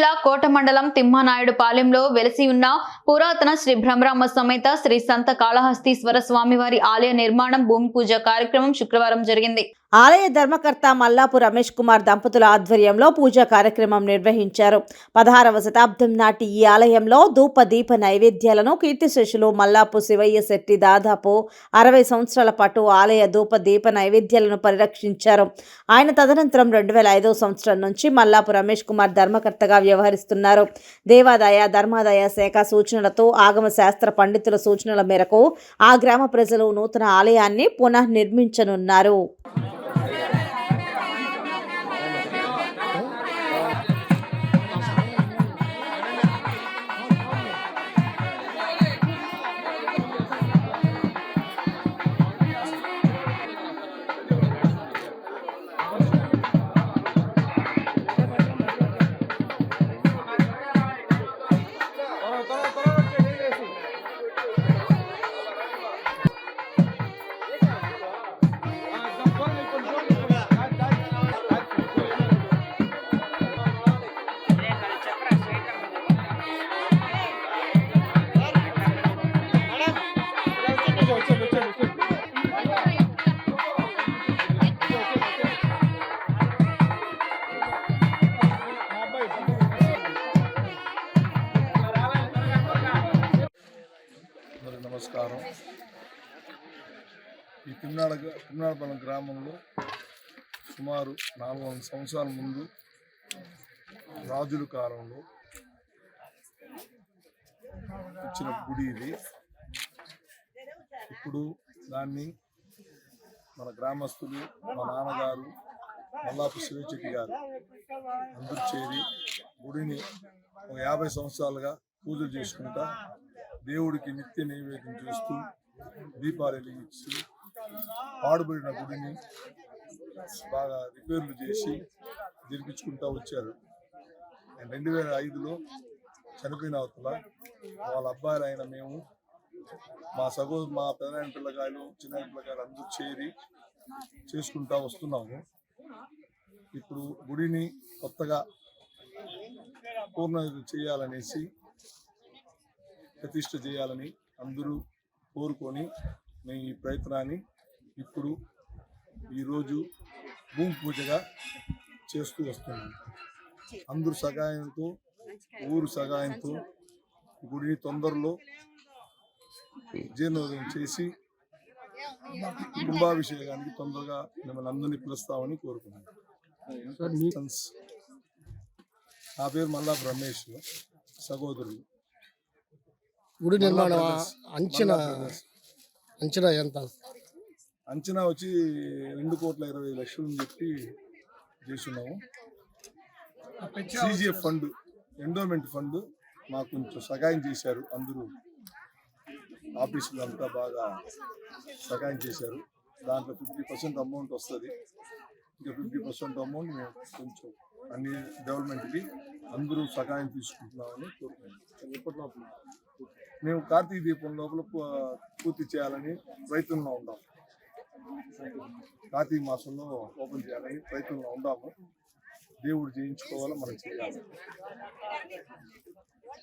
జిల్లా కోట మండలం తిమ్మానాయుడు పాలెంలో వెలసి ఉన్న పురాతన శ్రీ భ్రమరామ సమేత శ్రీ సంత కాళహస్తీశ్వర స్వామివారి ఆలయ నిర్మాణం భూమి పూజ కార్యక్రమం శుక్రవారం జరిగింది. ఆలయ ధర్మకర్త మల్లాపు రమేష్ కుమార్ దంపతుల ఆధ్వర్యంలో పూజా కార్యక్రమం నిర్వహించారు. పదహారవ శతాబ్దం నాటి ఈ ఆలయంలో ధూప దీప నైవేద్యాలను కీర్తిశేషులు మల్లాపు శివయ్య శెట్టి దాదాపు అరవై సంవత్సరాల పాటు ఆలయ ధూప దీప నైవేద్యాలను పరిరక్షించారు. ఆయన తదనంతరం రెండు వేల ఐదవ సంవత్సరం నుంచి మల్లాపు రమేష్ కుమార్ ధర్మకర్తగా వ్యవహరిస్తున్నారు. దేవాదాయ ధర్మాదాయ శాఖ సూచనలతో ఆగమ శాస్త్ర పండితుల సూచనల మేరకు ఆ గ్రామ ప్రజలు నూతన ఆలయాన్ని పునః నమస్కారం. ఈ తిరునాడ తిరునాడపల్లి గ్రామంలో సుమారు నాలుగు వందల సంవత్సరాల ముందు రాజుల కాలంలో ఇచ్చిన గుడి ఇది. ఇప్పుడు దాన్ని మన గ్రామస్తులు మా నాన్నగారు మల్లాపు శివచెట్టి గారు అందరూ చేరి గుడిని ఒక యాభై సంవత్సరాలుగా పూజలు చేసుకుంటా దేవుడికి నిత్య నైవేద్యం చేస్తూ దీపాలు వెలిగించి పాడుబడిన గుడిని బాగా రిపేర్లు చేసి జరిపించుకుంటూ వచ్చారు. రెండు వేల ఐదులో చనిపోయిన అవతల వాళ్ళ అబ్బాయిలు అయిన మేము మా సగో మా పెదనాయన పిల్లకాయలు చిన్న పిల్లకాయలు అందరూ చేరి చేసుకుంటా వస్తున్నాము. ఇప్పుడు గుడిని కొత్తగా పూర్ణ చేయాలనేసి ప్రతిష్ట చేయాలని అందరూ కోరుకొని మేము ఈ ప్రయత్నాన్ని ఇప్పుడు ఈరోజు భూమి పూజగా చేస్తూ వస్తున్నాం. అందరూ సహాయంతో ఊరు సహాయంతో గుడిని తొందరలో జీర్ణోదయం చేసి కుంభాభిషేకానికి తొందరగా మిమ్మల్ని అందరినీ పిలుస్తామని కోరుకున్నాను నా పేరు మల్లా రమేష్ సహోదరులు గుడి నిర్మాణం అంచనా. అంచనా ఎంత? అంచనా వచ్చి రెండు కోట్ల ఇరవై లక్షలు అని చెప్పి చేస్తున్నాము. సిజిఎఫ్ ఫండ్ ఎండోమెంట్ ఫండ్ మాకు కొంచెం సహాయం చేశారు. అందరూ ఆఫీసులు అంతా బాగా సహాయం చేశారు. దాంట్లో ఫిఫ్టీ పర్సెంట్ అమౌంట్ వస్తుంది. ఇంకా ఫిఫ్టీ పర్సెంట్ అమౌంట్ మేము కొంచెం అన్ని డెవలప్మెంట్కి అందరూ సహాయం తీసుకుంటున్నామని కోరుకుంటున్నాం. ఎప్పటిలోపు మేము కార్తీక దీపం లోపల పూ- పూర్తి చేయాలని ప్రయత్నంలో ఉన్నాము కార్తీక మాసంలో ఓపెన్ చేయాలని ప్రయత్నంలో ఉన్నాము. దేవుడు చేయించుకోవాలి మనం చేయాలి.